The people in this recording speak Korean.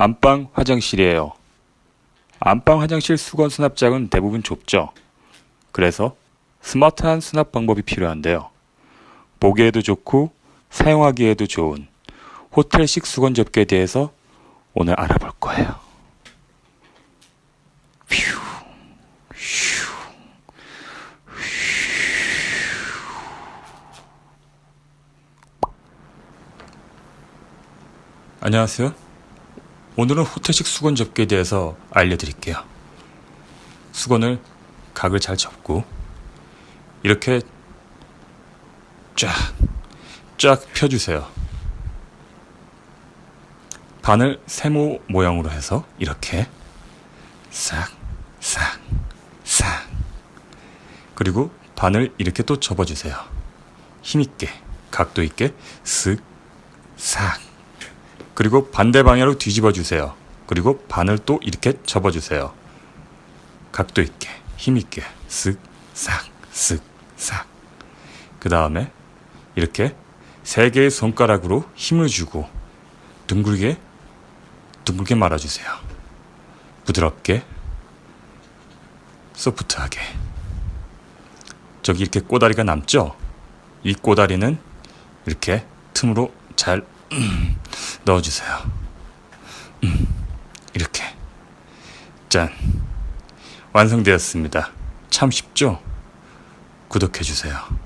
안방 화장실이에요. 안방 화장실 수건 수납장은 대부분 좁죠. 그래서 스마트한 수납 방법이 필요한데요. 보기에도 좋고 사용하기에도 좋은 호텔식 수건 접기에 대해서 오늘 알아볼 거예요. 휴, 휴, 안녕하세요. 오늘은 호텔식 수건 접기에 대해서 알려드릴게요. 수건을 각을 잘 접고 이렇게 쫙, 쫙 펴주세요. 반을 세모 모양으로 해서 이렇게 싹, 싹, 싹. 그리고 반을 이렇게 또 접어주세요. 힘있게, 각도 있게, 쓱, 싹. 그리고 반대 방향으로 뒤집어 주세요. 그리고 반을 또 이렇게 접어 주세요. 각도 있게, 힘 있게, 쓱, 싹, 쓱, 싹. 그 다음에 이렇게 세 개의 손가락으로 힘을 주고 둥글게, 둥글게 말아주세요. 부드럽게, 소프트하게. 저기 이렇게 꼬다리가 남죠? 이 꼬다리는 이렇게 틈으로 잘 넣어주세요. 음, 이렇게. 짠. 완성되었습니다. 참 쉽죠? 구독해주세요.